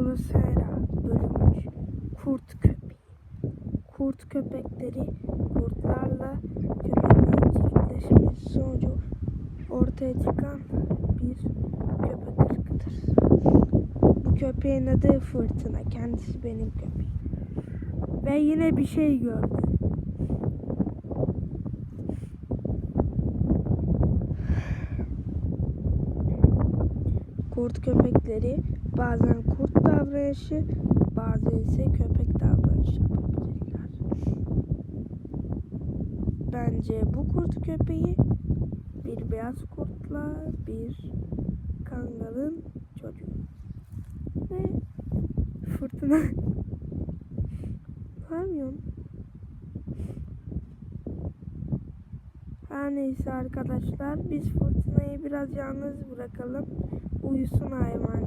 Olusera Bölüm 3 Kurt Köpeği Kurt köpekleri kurtlarla köpeklerin çiftleşmesi sonucu ortaya çıkan bir köpek ırkıdır. Bu köpeğin adı Fırtına. Kendisi benim köpeğim. Ve yine bir şey gördü. Kurt köpekleri bazen kurt davranışı, bazen ise köpek davranışı yapabilirler. Bence bu kurt köpeği bir beyaz kurtla bir kangalın çocuğu. Ve fırtına. yapıyorsun? Her neyse arkadaşlar biz fırtınayı biraz yalnız bırakalım. uyusun hayvan.